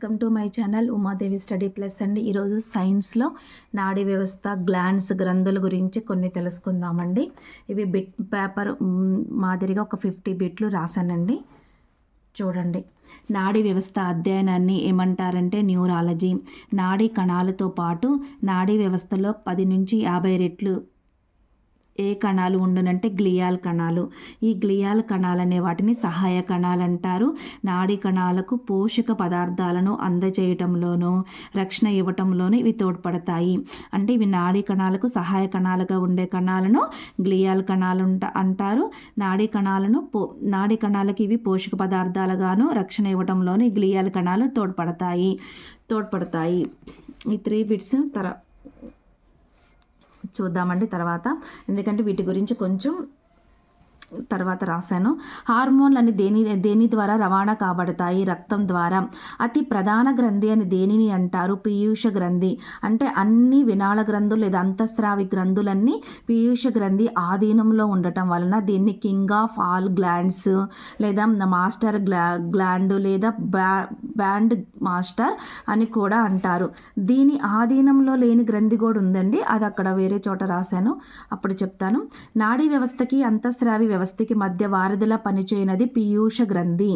Welcome to my channel Umadevi study plus అండి ఈరోజు సైన్స్లో నాడీ వ్యవస్థ గ్లాండ్స్ గ్రంథుల గురించి కొన్ని తెలుసుకుందామండి. ఇవి బిట్ పేపర్ మాదిరిగా ఒక ఫిఫ్టీ బిట్లు రాశానండి. చూడండి. నాడీ వ్యవస్థ అధ్యయనాన్ని ఏమంటారంటే న్యూరాలజీ. నాడీ కణాలతో పాటు నాడీ వ్యవస్థలో పది నుంచి యాభై రెట్లు ఏ కణాలు ఉండునంటే గ్లియాల్ కణాలు. ఈ గ్లియాల్ కణాలు అనే వాటిని సహాయ కణాలు అంటారు. నాడీ కణాలకు పోషక పదార్థాలను అందజేయటంలోనూ రక్షణ ఇవ్వటంలోనూ ఇవి తోడ్పడతాయి. అంటే ఇవి నాడీ కణాలకు సహాయ కణాలుగా ఉండే కణాలను గ్లియాల్ కణాలు అంటారు. నాడీ కణాలను పో నాడీ కణాలకి ఇవి పోషక పదార్థాలుగాను రక్షణ ఇవ్వటంలోనూ గ్లియాల్ కణాలు తోడ్పడతాయి తోడ్పడతాయి. ఈ త్రీ బిట్స్ తర చూద్దామండి తర్వాత. ఎందుకంటే వీటి గురించి కొంచెం తర్వాత రాశాను. హార్మోన్లు అని దేని దేని ద్వారా రవాణా కాబడతాయి? రక్తం ద్వారా. అతి ప్రధాన గ్రంథి అని దేనిని అంటారు? పీయూష గ్రంథి. అంటే అన్ని వినాళ గ్రంథులు లేదా అంతఃస్రావి గ్రంథులన్నీ పీయూష గ్రంథి ఆధీనంలో ఉండటం వలన దీన్ని కింగ్ ఆఫ్ ఆల్ గ్లాండ్స్ లేదా మాస్టర్ గ్లా గ్లాండ్ లేదా బ్యా బ్యాండ్ మాస్టర్ అని కూడా అంటారు. దీని ఆధీనంలో లేని గ్రంథి కూడా ఉందండి. అది అక్కడ వేరే చోట రాశాను. అప్పుడు చెప్తాను. నాడీ వ్యవస్థకి అంతఃస్రావి వ్యవస్థకి మధ్య వారధిలా పనిచేయనది పీయూష గ్రంథి.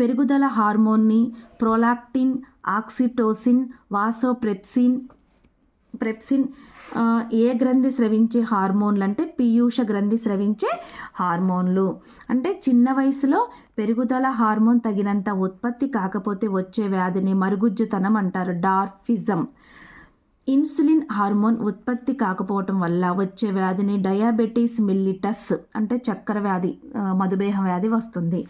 పెరుగుదల హార్మోన్ని ప్రోలాక్టిన్ ఆక్సిటోసిన్ వాసోప్రెప్సిన్ ప్రెప్సిన్ ఏ గ్రంథి స్రవించే హార్మోన్లు అంటే పీయూష గ్రంథి స్రవించే హార్మోన్లు. అంటే చిన్న వయసులో పెరుగుదల హార్మోన్ తగినంత ఉత్పత్తి కాకపోతే వచ్చే వ్యాధిని మరుగుజ్జుతనం అంటారు. డార్ఫిజం. ఇన్సులిన్ హార్మోన్ ఉత్పత్తి కాకపోవటం వల్ల వచ్చే వ్యాధిని డయాబెటీస్ మిల్లిటస్ అంటే చక్కెర వ్యాధి మధుమేహ వ్యాధి వస్తుంది.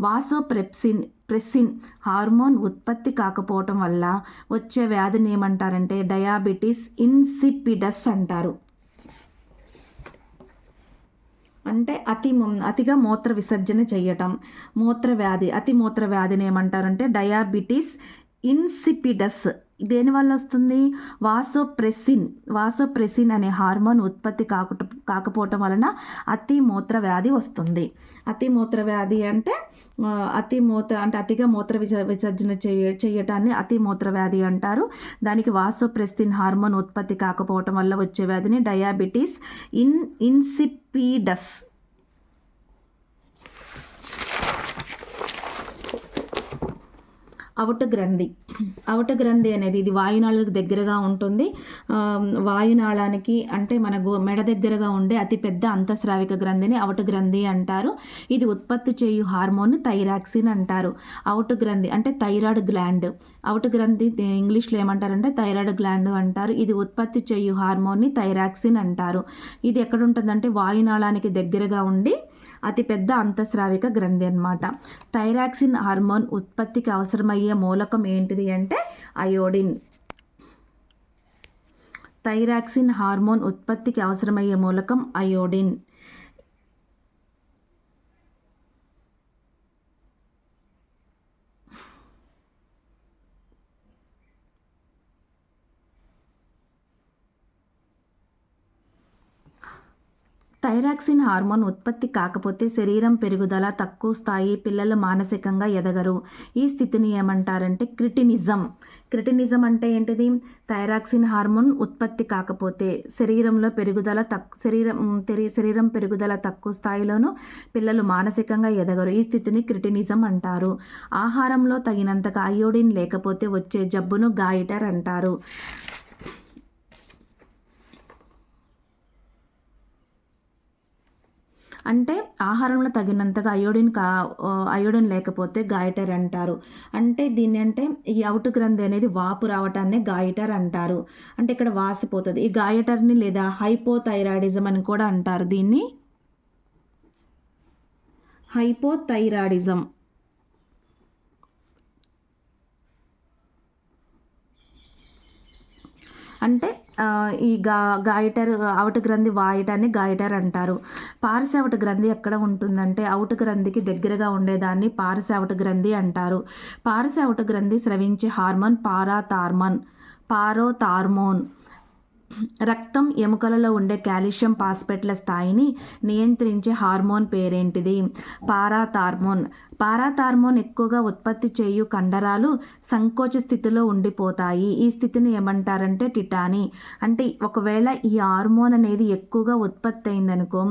వాసోప్రెప్సిన్ ప్రెసిన్ హార్మోన్ ఉత్పత్తి కాకపోవటం వల్ల వచ్చే వ్యాధిని ఏమంటారంటే డయాబెటీస్ ఇన్సిపిడస్ అంటారు. అంటే అతి అతిగా మూత్ర విసర్జన చేయటం మూత్ర వ్యాధి అతి మూత్ర వ్యాధిని ఏమంటారంటే డయాబెటీస్ ఇన్సిపిడస్. దేనివల్ల వస్తుంది? వాసోప్రెసిన్. వాసోప్రెసిన్ అనే హార్మోన్ ఉత్పత్తి కాక కాకపోవటం వలన అతి మూత్ర వ్యాధి వస్తుంది. అతి మూత్ర వ్యాధి అంటే అతి మూత్ర అంటే అతిగా మూత్ర విస విసర్జన చేయ చేయటాన్ని అతి మూత్ర వ్యాధి అంటారు. దానికి వాసోప్రెసిన్ హార్మోన్ ఉత్పత్తి కాకపోవటం వల్ల వచ్చే వ్యాధిని డయాబెటీస్ ఇన్ ఇన్సిపీడస్ అవట గ్రంథి. అవుట గ్రంథి అనేది ఇది వాయునాళాలకు దగ్గరగా ఉంటుంది. వాయునాళానికి అంటే మన గో మెడ దగ్గరగా ఉండే అతిపెద్ద అంతఃస్రావిక గ్రంథిని అవుట గ్రంథి అంటారు. ఇది ఉత్పత్తి చేయు హార్మోన్ థైరాక్సిన్ అంటారు. అవుట్ గ్రంథి అంటే థైరాయిడ్ గ్లాండ్. అవుట్ గ్రంథి ఇంగ్లీష్లో ఏమంటారంటే థైరాయిడ్ గ్లాండ్ అంటారు. ఇది ఉత్పత్తి చేయు హార్మోన్ని థైరాక్సిన్ అంటారు. ఇది ఎక్కడ ఉంటుందంటే వాయునాళానికి దగ్గరగా ఉండి అతిపెద్ద అంతఃస్రావిక గ్రంథి అనమాట థైరాక్సిన్ హార్మోన్ ఉత్పత్తికి అవసరమయ్యే మూలకం ఏంటిది అంటే అయోడిన్. థైరాక్సిన్ హార్మోన్ ఉత్పత్తికి అవసరమయ్యే మూలకం అయోడిన్. థైరాక్సిన్ హార్మోన్ ఉత్పత్తి కాకపోతే శరీరం పెరుగుదల తక్కువ స్థాయి పిల్లలు మానసికంగా ఎదగరు. ఈ స్థితిని ఏమంటారంటే క్రిటినిజం. క్రిటినిజం అంటే ఏంటిది? థైరాక్సిన్ హార్మోన్ ఉత్పత్తి కాకపోతే శరీరంలో పెరుగుదల తక్కు శరీరం శరీరం పెరుగుదల తక్కువ స్థాయిలోనూ పిల్లలు మానసికంగా ఎదగరు. ఈ స్థితిని క్రిటినిజం అంటారు. ఆహారంలో తగినంతగా అయోడిన్ లేకపోతే వచ్చే జబ్బును గాయిటర్ అంటారు. అంటే ఆహారంలో తగినంతగా అయోడిన్ కా అయోడిన్ లేకపోతే గాయటర్ అంటారు. అంటే దీన్ని అంటే ఈ అవుట్ గ్రంథి అనేది వాపు రావటాన్ని గాయటర్ అంటారు. అంటే ఇక్కడ వాసిపోతుంది ఈ గాయటర్ని లేదా హైపోథైరాయిడిజం అని కూడా అంటారు దీన్ని. హైపోథైరాయిడిజం. అంటే ఈ గా గాయటర్ అవుట్ గ్రంథి వాయటాన్ని గాయటర్ అంటారు. పారిసావట గ్రంథి ఎక్కడ ఉంటుందంటే అవుట గ్రంథికి దగ్గరగా ఉండేదాన్ని పారిసావట గ్రంథి అంటారు. పారిసావట గ్రంథి స్రవించే హార్మోన్ పారాథార్మోన్ పారోథార్మోన్ రక్తం ఎముకలలో ఉండే కాల్షియం పాస్పెట్ల స్థాయిని నియంత్రించే హార్మోన్ పేరేంటిది? పారాథార్మోన్. పారాథార్మోన్ ఎక్కువగా ఉత్పత్తి చేయు కండరాలు సంకోచ స్థితిలో ఉండిపోతాయి. ఈ స్థితిని ఏమంటారంటే టిటాని. అంటే ఒకవేళ ఈ హార్మోన్ అనేది ఎక్కువగా ఉత్పత్తి అయిందనుకో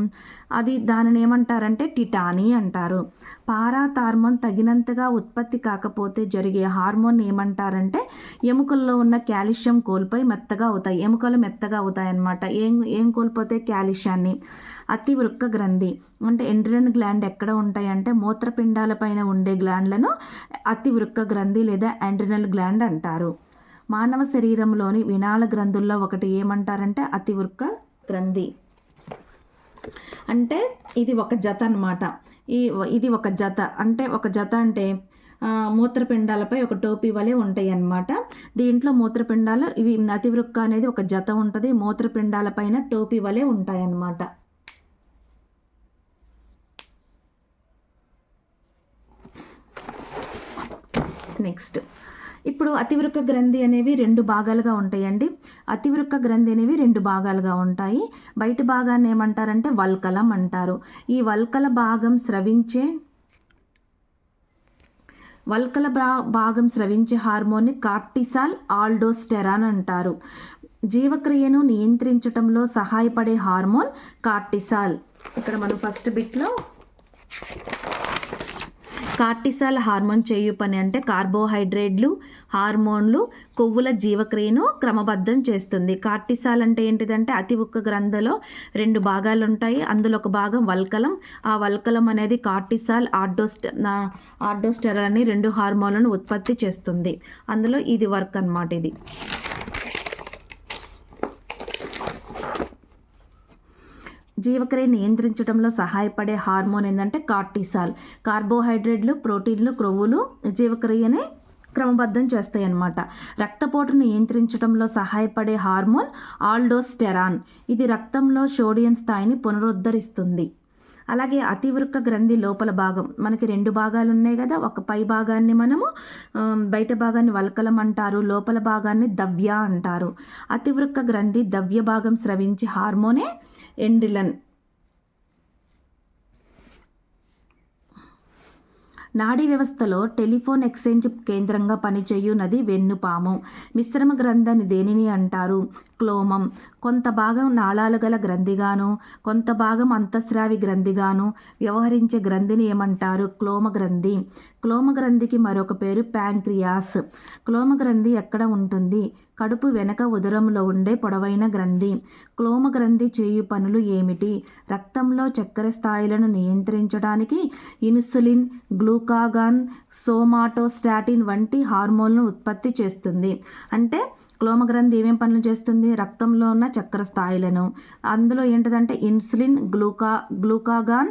అది దానిని ఏమంటారంటే టిటాని అంటారు. పారాథార్మోన్ తగినంతగా ఉత్పత్తి కాకపోతే జరిగే హార్మోన్ ఏమంటారంటే ఎముకల్లో ఉన్న కాల్షియం కోల్పోయి మెత్తగా అవుతాయి. ఎముకలు మెత్తగా అవుతాయన్నమాట. ఏం ఏం కోల్పోతే కాల్షియాన్ని. అతి వృక్క గ్రంథి. అంటే ఎండ్రన్ గ్లాండ్ ఎక్కడ ఉంటాయి అంటే మూత్రపిండాల పైన ఉండే గ్లాండ్లను అతి వృక్క గ్రంథి లేదా ఎండ్రినల్ గ్లాండ్ అంటారు. మానవ శరీరంలోని వినాళ గ్రంథుల్లో ఒకటి ఏమంటారంటే అతి వృక్క గ్రంథి. అంటే ఇది ఒక జత అనమాట ఈ ఇది ఒక జత. అంటే ఒక జత అంటే మూత్రపిండాలపై ఒక టోపీ వలె ఉంటాయి అన్నమాట దీంట్లో మూత్రపిండాలు ఇవి అతివృక్క అనేది ఒక జత ఉంటుంది. మూత్రపిండాలపైన టోపీ వలె ఉంటాయి అన్నమాట నెక్స్ట్. ఇప్పుడు అతివృక్క గ్రంథి అనేవి రెండు భాగాలుగా ఉంటాయండి. అతివృక్క గ్రంథి అనేవి రెండు భాగాలుగా ఉంటాయి. బయట భాగాన్ని ఏమంటారంటే వల్కలం అంటారు. ఈ వల్కల భాగం స్రవించే వల్కల భా- భాగం స్రవించే హార్మోన్ని కార్టిసాల్ ఆల్డోస్టెరాన్ అంటారు. జీవక్రియను నియంత్రించటంలో సహాయపడే హార్మోన్ కార్టిసాల్. ఇక్కడ మనం ఫస్ట్ బిట్లో కార్టిసాల్ హార్మోన్ చేయు పని అంటే కార్బోహైడ్రేట్లు హార్మోన్లు కొవ్వుల జీవక్రియను క్రమబద్ధం చేస్తుంది. కార్టిసాల్ అంటే ఏంటిదంటే అతి ఒక్క గ్రంథలో రెండు భాగాలు ఉంటాయి అందులో ఒక భాగం వల్కలం. ఆ వల్కలం అనేది కార్టిసాల్ ఆర్డోస్ట్ ఆర్డోస్టెరాల్ అని రెండు హార్మోన్లను ఉత్పత్తి చేస్తుంది. అందులో ఇది వర్క్ అన్నమాట ఇది. జీవక్రియ నియంత్రించడంలో సహాయపడే హార్మోన్ ఏంటంటే కార్టిసాల్. కార్బోహైడ్రేట్లు ప్రోటీన్లు క్రొవ్వులు జీవక్రియని క్రమబద్ధం చేస్తాయి అన్నమాట రక్తపోటును నియంత్రించడంలో సహాయపడే హార్మోన్ ఆల్డోస్టెరాన్. ఇది రక్తంలో సోడియం స్థాయిని పునరుద్ధరిస్తుంది. అలాగే అతివృక్క గ్రంథి లోపల భాగం. మనకి రెండు భాగాలు ఉన్నాయి కదా. ఒక పై భాగాన్ని మనము బయట భాగాన్ని వల్కలం అంటారు. లోపల భాగాన్ని దవ్య అంటారు. అతివృక్క గ్రంథి దవ్య భాగం స్రవించే హార్మోనే ఎండ్రిలన్ నాడీ వ్యవస్థలో టెలిఫోన్ ఎక్స్చేంజ్ కేంద్రంగా పనిచేయునది వెన్నుపాము. మిశ్రమ గ్రంథాన్ని దేనిని అంటారు? క్లోమం. కొంత భాగం నాళాలు గల గ్రంథిగాను కొంత భాగం అంతఃస్రావి గ్రంథిగాను వ్యవహరించే గ్రంథిని ఏమంటారు? క్లోమ గ్రంథి క్లోమగ్రంథికి మరొక పేరు ప్యాంక్రియాస్. క్లోమగ్రంథి ఎక్కడ ఉంటుంది? కడుపు వెనక ఉదరంలో ఉండే పొడవైన గ్రంథి. క్లోమగ్రంథి చేయు పనులు ఏమిటి? రక్తంలో చక్కెర స్థాయిలను నియంత్రించడానికి ఇన్సులిన్ గ్లూకాగాన్ సోమాటోస్టాటిన్ వంటి హార్మోన్లను ఉత్పత్తి చేస్తుంది. అంటే క్లోమగ్రంథి ఏమేం పనులు చేస్తుంది? రక్తంలో ఉన్న చక్కెర స్థాయిలను. అందులో ఏంటంటే ఇన్సులిన్ గ్లూకా గ్లూకాగాన్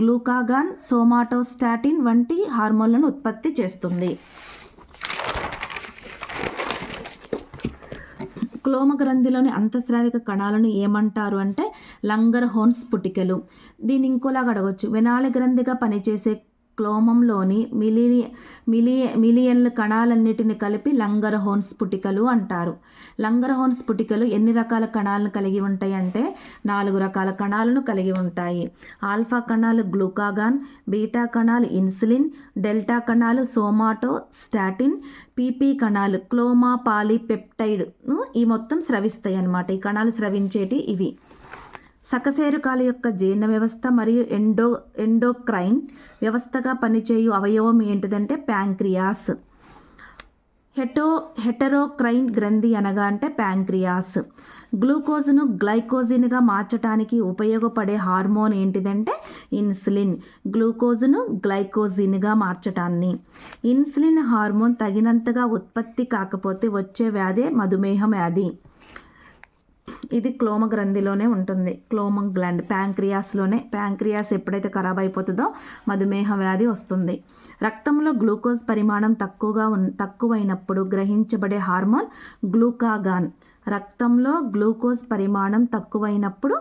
గ్లూకాగాన్ సోమాటోస్టాటిన్ వంటి హార్మోన్లను ఉత్పత్తి చేస్తుంది. క్లోమ గ్రంథిలోని అంతఃస్రావిక కణాలను ఏమంటారు అంటే లంగర్ హోన్స్ పుటికలు. దీన్ని ఇంకోలాగా అడగవచ్చు వినాళ గ్రంథిగా పనిచేసే క్లోమంలోని మిలి మిలియ మిలియన్ల కణాలన్నిటిని కలిపి లంగర్ హోన్స్ పుటికలు అంటారు. లంగర్ హోన్స్ పుటికలు ఎన్ని రకాల కణాలను కలిగి ఉంటాయి అంటే నాలుగు రకాల కణాలను కలిగి ఉంటాయి. ఆల్ఫా కణాలు గ్లూకాగాన్ బీటా కణాలు ఇన్సులిన్ డెల్టా కణాలు సోమాటో స్టాటిన్ పీపీ కణాలు క్లోమా పాలిపెప్టైడ్ను ఈ మొత్తం స్రవిస్తాయి అన్నమాట ఈ కణాలు స్రవించేటి ఇవి. సకశేరుకాల యొక్క జీర్ణ వ్యవస్థ మరియు ఎండో ఎండోక్రైన్ వ్యవస్థగా పనిచేయు అవయవం ఏంటిదంటే ప్యాంక్రియాస్. హెటో హెటరోక్రైన్ గ్రంథి అనగా అంటే ప్యాంక్రియాస్. గ్లూకోజ్ను గ్లైకోజిన్గా మార్చడానికి ఉపయోగపడే హార్మోన్ ఏంటిదంటే ఇన్సులిన్. గ్లూకోజ్ను గ్లైకోజిన్గా మార్చటాన్ని. ఇన్సులిన్ హార్మోన్ తగినంతగా ఉత్పత్తి కాకపోతే వచ్చే వ్యాధే మధుమేహ వ్యాధి. ఇది క్లోమ గ్రంథిలోనే ఉంటుంది. క్లోమ గ్లాండ్ ప్యాంక్రియాస్లోనే. ప్యాంక్రియాస్ ఎప్పుడైతే ఖరాబ్ అయిపోతుందో మధుమేహ వ్యాధి వస్తుంది. రక్తంలో గ్లూకోజ్ పరిమాణం తక్కువగా ఉన్ తక్కువైనప్పుడు గ్రహించబడే హార్మోన్ గ్లూకాగాన్. రక్తంలో గ్లూకోజ్ పరిమాణం తక్కువైనప్పుడు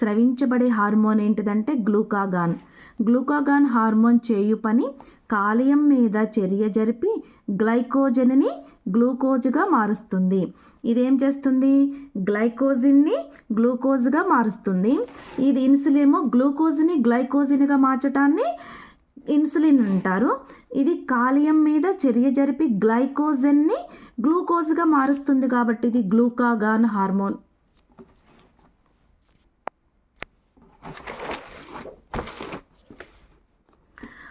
స్రవించబడే హార్మోన్ ఏంటిదంటే గ్లూకాగాన్. గ్లూకాగాన్ హార్మోన్ చేయు పని కాలియం మీద చర్య జరిపి గ్లైకోజన్ని గ్లూకోజ్గా మారుస్తుంది. ఇదేం చేస్తుంది? గ్లైకోజిన్ని గ్లూకోజ్గా మారుస్తుంది. ఇది ఇన్సులేమో గ్లూకోజ్ని గ్లైకోజిన్గా మార్చటాన్ని ఇన్సులిన్ అంటారు. ఇది కాలియం మీద చర్య జరిపి గ్లైకోజన్ని గ్లూకోజ్గా మారుస్తుంది కాబట్టి ఇది గ్లూకాగాన్ హార్మోన్.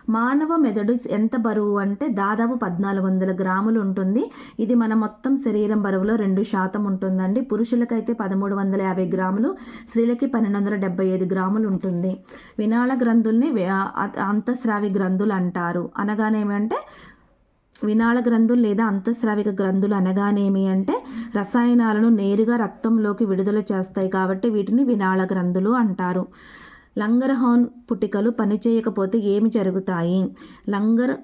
మానవ మెదడు ఎంత బరువు అంటే దాదాపు పద్నాలుగు వందల గ్రాములు ఉంటుంది. ఇది మన మొత్తం శరీరం బరువులో రెండు శాతం ఉంటుందండి. పురుషులకైతే పదమూడు వందల యాభై గ్రాములు స్త్రీలకి పన్నెండు వందల డెబ్బై ఐదు గ్రాములు ఉంటుంది. వినాళ గ్రంథుల్ని అంతఃస్రావి గ్రంథులు అంటారు. అనగానేమంటే వినాళ గ్రంథులు లేదా అంతఃస్రావిక గ్రంథులు అనగానేమి అంటే రసాయనాలను నేరుగా రక్తంలోకి విడుదల చేస్తాయి కాబట్టి వీటిని వినాళ గ్రంథులు అంటారు. లంగర్హాన్ పుటికలు పనిచేయకపోతే ఏమి జరుగుతాయి? లంగర్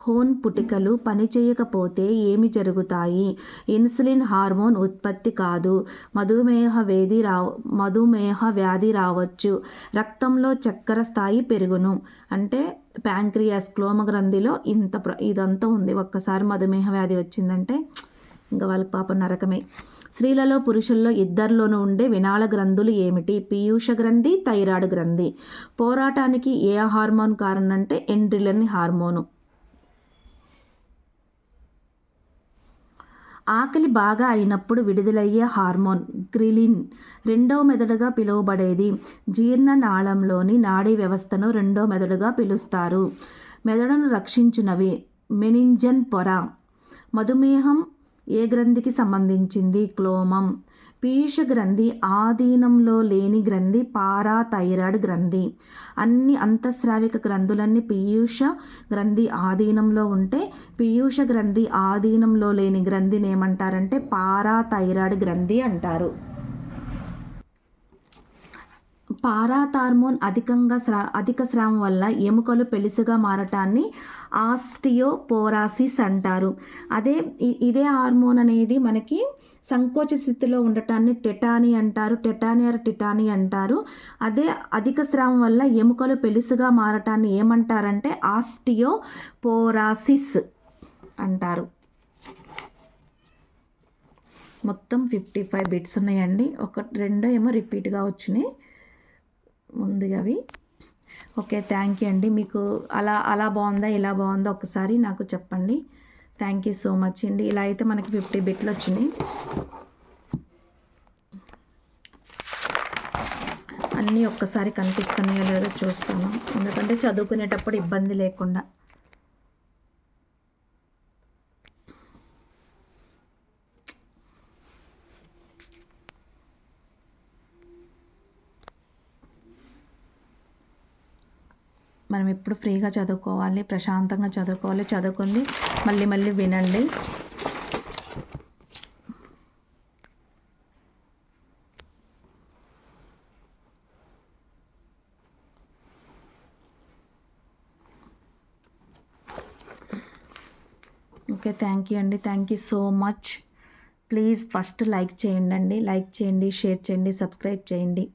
హోన్ పుటికలు పనిచేయకపోతే ఏమి జరుగుతాయి? ఇన్సులిన్ హార్మోన్ ఉత్పత్తి కాదు. మధుమేహ వ్యాధి రా మధుమేహ వ్యాధి రావచ్చు. రక్తంలో చక్కెర స్థాయి పెరుగును. అంటే ప్యాంక్రియాస్ క్లోమ గ్రంథిలో ఇంత ఇదంతా ఉంది. ఒక్కసారి మధుమేహ వ్యాధి వచ్చిందంటే ఇంకా వాళ్ళకి పాప నరకమే. స్త్రీలలో పురుషుల్లో ఇద్దరిలోనూ ఉండే వినాళ గ్రంథులు ఏమిటి? పీయూష గ్రంథి థైరాయిడ్ గ్రంథి. పోరాటానికి ఏ హార్మోన్ కారణం అంటే ఎండ్రిలన్ హార్మోను? ఆకలి బాగా అయినప్పుడు విడుదలయ్యే హార్మోన్ గ్రిలిన్ రెండో మెదడుగా పిలువబడేది. జీర్ణనాళంలోని నాడీ వ్యవస్థను రెండో మెదడుగా పిలుస్తారు. మెదడును రక్షించునవి. మెనింజన్ పొర. మధుమేహం ఏ గ్రంథికి సంబంధించింది? క్లోమం. పీయూష గ్రంథి ఆధీనంలో లేని గ్రంథి పారాథైరాయిడ్ గ్రంథి. అన్ని అంతఃస్రావిక గ్రంథులన్నీ పీయూష గ్రంథి ఆధీనంలో ఉంటే పీయూష గ్రంథి ఆధీనంలో లేని గ్రంథిని ఏమంటారంటే పారాథైరాయిడ్ గ్రంథి అంటారు. పారాథార్మోన్ అధికంగా స్రా అధిక స్రావం వల్ల ఎముకలు పెలుసుగా మారటాన్ని ఆస్టియోపోరాసిస్ అంటారు. అదే ఇదే హార్మోన్ అనేది మనకి సంకోచ స్థితిలో ఉండటాన్ని టెటానీ అంటారు. టెటానియర్ టిటానీ అంటారు. అదే అధిక స్రావం వల్ల ఎముకలు పెలుసుగా మారటాన్ని ఏమంటారంటే ఆస్టియోపోరాసిస్ అంటారు. మొత్తం ఫిఫ్టీ ఫైవ్ బిట్స్ ఉన్నాయండి. ఒక రెండో ఏమో రిపీట్గా వచ్చినాయి. ముందుగా అవి. ఓకే థ్యాంక్ యూ అండి. మీకు అలా అలా బాగుందా ఇలా బాగుందా ఒకసారి నాకు చెప్పండి. థ్యాంక్ యూ సో మచ్ అండి. ఇలా అయితే మనకి ఫిఫ్టీ బిట్లు వచ్చినాయి. అన్నీ ఒక్కసారి కనిపిస్తున్నాయో లేదో చూస్తాను. ఎందుకంటే చదువుకునేటప్పుడు ఇబ్బంది లేకుండా మనం ఎప్పుడు ఫ్రీగా చదువుకోవాలి ప్రశాంతంగా చదువుకోవాలి. చదువుకుంది. మళ్ళీ మళ్ళీ వినండి. ఓకే థ్యాంక్ యూ అండి. Thank you so much please first like చేయండి అండి లైక్ చేయండి షేర్ చేయండి సబ్స్క్రైబ్ చేయండి.